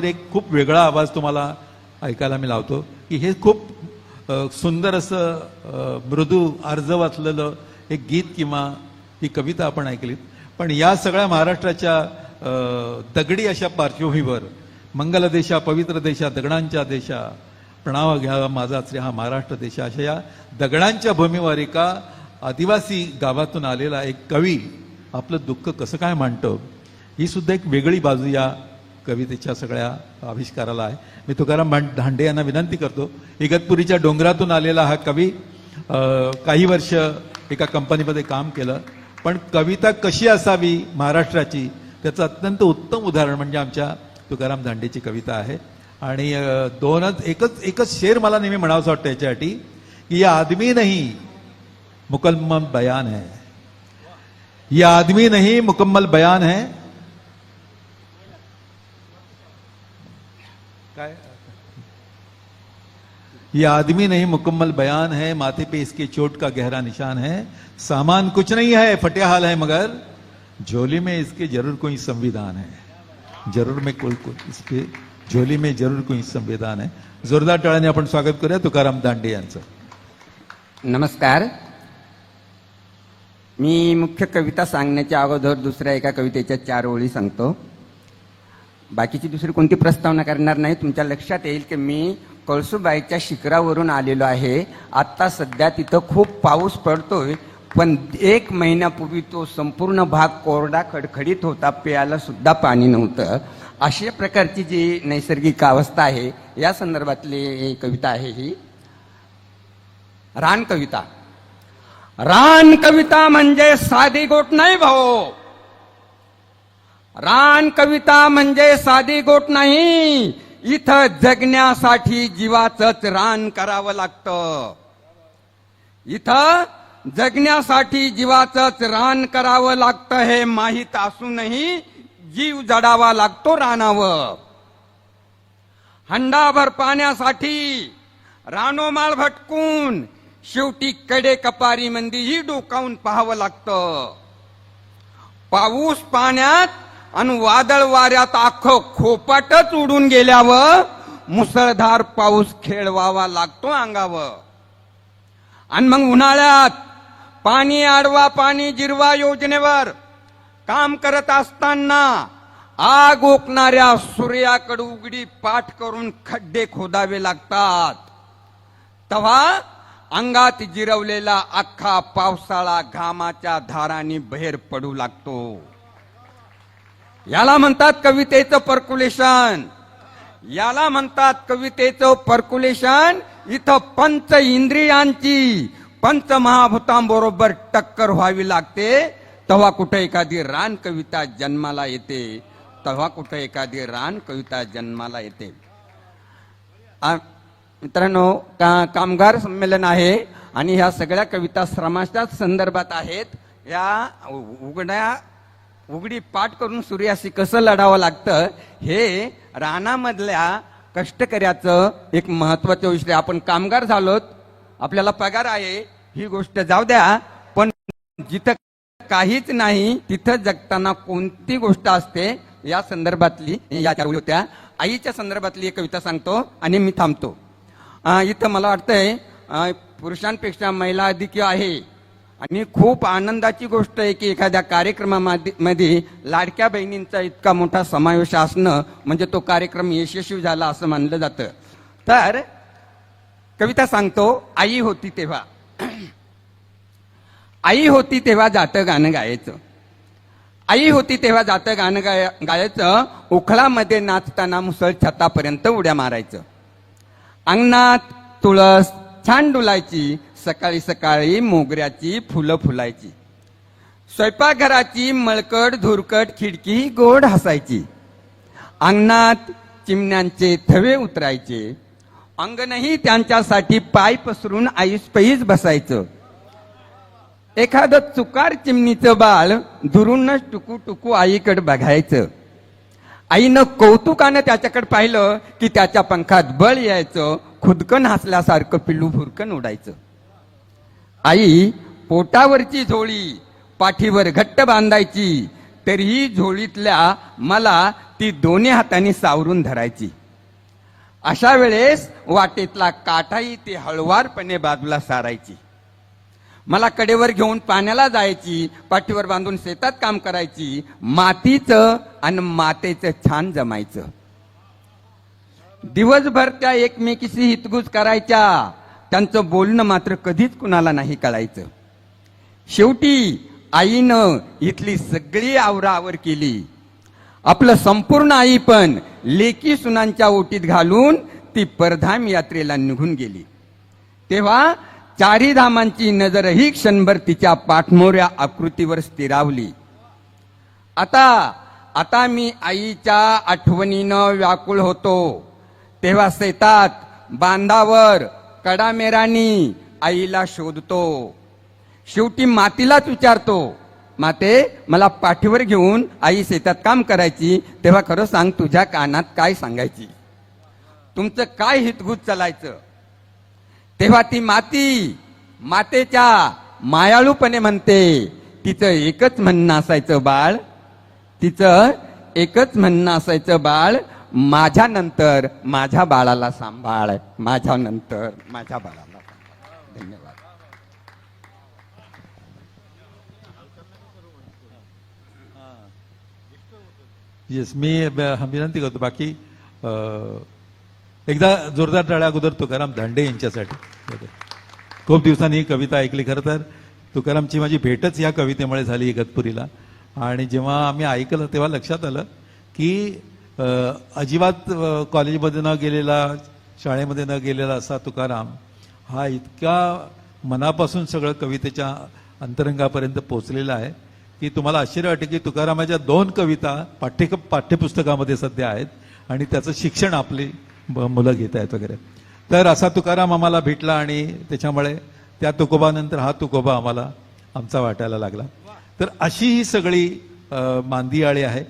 त्याच्यावर एक खूप वेगळा आवाज तुम्हाला ऐकायला मी लावतो की हे खूप सुंदर असं मृदू अर्ज वाचलेलं एक गीत किंवा ही कविता आपण ऐकलीत. पण या सगळ्या महाराष्ट्राच्या दगडी अशा पार्श्वभूमीवर मंगल देशा पवित्र देशा दगडांच्या देशा प्रणाव घ्यावा माझा श्री हा महाराष्ट्र देशा अशा या दगडांच्या भूमीवर एका आदिवासी गावातून आलेला एक कवी आपलं दुःख कसं काय मांडतं ही सुद्धा एक वेगळी बाजू या कवितेच्या सगळ्या आविष्काराला आहे. मी तुकाराम धांडे यांना विनंती करतो इगतपुरीच्या डोंगरातून आलेला हा कवी काही वर्ष एका कंपनीमध्ये काम केलं. पण कविता कशी असावी महाराष्ट्राची त्याचं अत्यंत उत्तम उदाहरण म्हणजे आमच्या तुकाराम धांडेची कविता आहे. आणि दोनच एकच एकच शेर मला नेहमी म्हणावंसं वाटतं याच्यासाठी की या आदमी नाही मुकम्मल बयान है. या आदमी नहीं मुकम्मल बयान है. काय ये आदमी नहीं मुकम्मल बयान है माथे पे इसके चोट का गहरा निशान है। सामान कुछ नहीं है फटेहाल है मगर झोली में इसके ज़रूर कोई संविधान है। ज़रूर में कोई कोई इसके झोली में ज़रूर कोई संविधान है। जोरदार टाळ्याने आपण स्वागत करूया तुकाराम दांडे यांचं. नमस्कार. मी मुख्य कविता सांगण्याच्या अगोदर दुसऱ्या एका कवितेच्या चार ओळी सांगतो. बाकीची दुसरी कोणती प्रस्तावना करणार नाही. तुमच्या लक्षात येईल की मी कळसुबाईच्या शिखरावरून आलेलो आहे. आत्ता सध्या तिथं खूप पाऊस पडतोय. पण एक महिन्यापूर्वी तो संपूर्ण भाग कोरडा खडखडीत होता. प्यायला सुद्धा पाणी नव्हतं. अशा प्रकारची जी नैसर्गिक अवस्था आहे या संदर्भातली कविता आहे ही. रान कविता. रान कविता म्हणजे साधी गोट नाही भाऊ. रान कविता म्हणजे साधी गोट नाही. इथं जगण्यासाठी जीवाचंच रान करावं लागतं. इथं जगण्यासाठी जीवाचंच रान करावं लागतं हे माहीत असूनही जीव जडावा लागतो रानावर. हंडाभर पाण्यासाठी रानोमाळ भटकून शेवटी कडे कपारी मंदीही डोकावून पाहावं लागतं. पाऊस पाण्यात आणि वादळ वाऱ्यात अख्खं खोपाटच उडून गेल्यावर मुसळधार पाऊस खेळवावा लागतो अंगावर. आणि मग उन्हाळ्यात पाणी आडवा पाणी जिरवा योजनेवर काम करत असताना आग ओकणाऱ्या सूर्याकडे उघडी पाठ करून खड्डे खोदावे लागतात. तेव्हा अंगात जिरवलेला अख्खा पावसाळा घामाच्या धारांनी बहेर पडू लागतो. याला म्हणतात कवितेचं पर्क्युलेशन याला म्हणतात कवितेचं पर्क्युलेशन इथं पंच इंद्रियांची पंच महाभूतांबरोबर टक्कर व्हावी लागते. तेव्हा कुठं एखादी रान कविता जन्माला येते. तेव्हा कुठं एखादी रान कविता जन्माला येते. मित्रांनो का कामगार संमेलन आहे आणि ह्या सगळ्या कविता श्रमाच्या संदर्भात आहेत. या उघड्या उघडी पाठ करून सूर्याशी कसं लढावं लागतं हे रानामधल्या कष्टकऱ्याचं एक महत्वाचं विषय आपण कामगार झालोत आपल्याला पगार आहे ही गोष्ट जाऊ द्या पण जिथं काहीच नाही तिथं जगताना कोणती गोष्ट असते या संदर्भातली या होत्या. आईच्या संदर्भातली एक कविता सांगतो आणि मी थांबतो. इथं मला वाटतंय पुरुषांपेक्षा महिला अधिक आहे. आणि खूप आनंदाची गोष्ट आहे की एखाद्या कार्यक्रमामध्ये मध्ये लाडक्या बहिणींचा इतका मोठा समावेश असणं म्हणजे तो कार्यक्रम यशस्वी झाला असं मानलं जातं. तर कविता सांगतो आई होती तेव्हा. आई होती तेव्हा जातं गाणं गायचं. आई होती तेव्हा जातं गाणं गाय गायचं उखळामध्ये नाचताना मुसळ छतापर्यंत उड्या मारायचं. अंगणात तुळस छान डुलायची सकाळी सकाळी मोगऱ्याची फुलं फुलायची. स्वयंपाकघराची मळकट धुरकट खिडकी गोड हसायची. अंगणात चिमण्यांचे थवे उतरायचे. अंगणही त्यांच्यासाठी पाय पसरून आईस पैस बसायचं. एखादं चुकार चिमणीचं बाळ दुरूनच टुकू टुकू आईकडे बघायचं. आईनं कौतुकानं त्याच्याकडे पाहिलं की त्याच्या पंखात बळ यायचं खुदकन हसल्यासारखं पिल्लू भुरकन उडायचं. आई पोटावरची झोळी पाठीवर घट्ट बांधायची तरीही झोळीतल्या मला ती दोन्ही हाताने सावरून धरायची. अशा वेळेस वाटेतला काठाही ती हळवारपणे बाजूला सारायची. मला कडेवर घेऊन पाण्याला जायची पाठीवर बांधून शेतात काम करायची मातीचं आणि मातेचं छान जमायचं. दिवसभर त्या एकमेकीशी हितगुज करायच्या. त्यांचं बोलणं मात्र कधीच कुणाला नाही कळायचं. शेवटी आईनं इथली सगळी आवरावर केली. आपलं संपूर्ण आई पण लेकी सुनांच्या ओटीत घालून ती परधाम यात्रेला निघून गेली. तेव्हा चारी धामांची नजरही क्षणभर तिच्या पाठमोऱ्या आकृतीवर स्थिरावली. आता आता मी आईच्या आठवणीनं व्याकुळ होतो. तेव्हा शेतात बांधावर कडामेरानी आईला शोधतो. शेवटी मातीलाच विचारतो माते मला पाठीवर घेऊन आई शेतात काम करायची तेव्हा खरं सांग तुझ्या कानात काय सांगायची. तुमचं काय हितगुज चालायचं? तेव्हा ती माती मातेच्या मायाळूपणे म्हणते तिचं एकच म्हणणं असायचं बाळ तिचं एकच म्हणणं असायचं बाळ माझ्यानंतर माझ्या बाळाला सांभाळ. माझ्यानंतर माझ्या बाळाला. धन्यवाद. येस मी विनंती करतो बाकी एकदा जोरदार टाळ्या अगोदर तुकाराम धांडे यांच्यासाठी. खूप दिवसांनी ही कविता ऐकली खरं तर. तुकारामची माझी भेटच या कवितेमुळे झाली इगतपुरीला आणि जेव्हा आम्ही ऐकलं तेव्हा लक्षात आलं की अजिबात कॉलेजमध्ये न गेलेला शाळेमध्ये न गेलेला असा तुकाराम हा इतका मनापासून सगळं कवितेच्या अंतरंगापर्यंत पोचलेला आहे की तुम्हाला आश्चर्य वाटते की तुकारामाच्या दोन कविता पाठ्य पाठ्यपुस्तकामध्ये सध्या आहेत आणि त्याचं शिक्षण आपली ब- मुलं घेत आहेत वगैरे. तर असा तुकाराम आम्हाला भेटला आणि त्याच्यामुळे त्या तुकोबानंतर हा तुकोबा आम्हाला आमचा वाटायला लागला. तर अशी ही सगळी मांदियाळी आहे.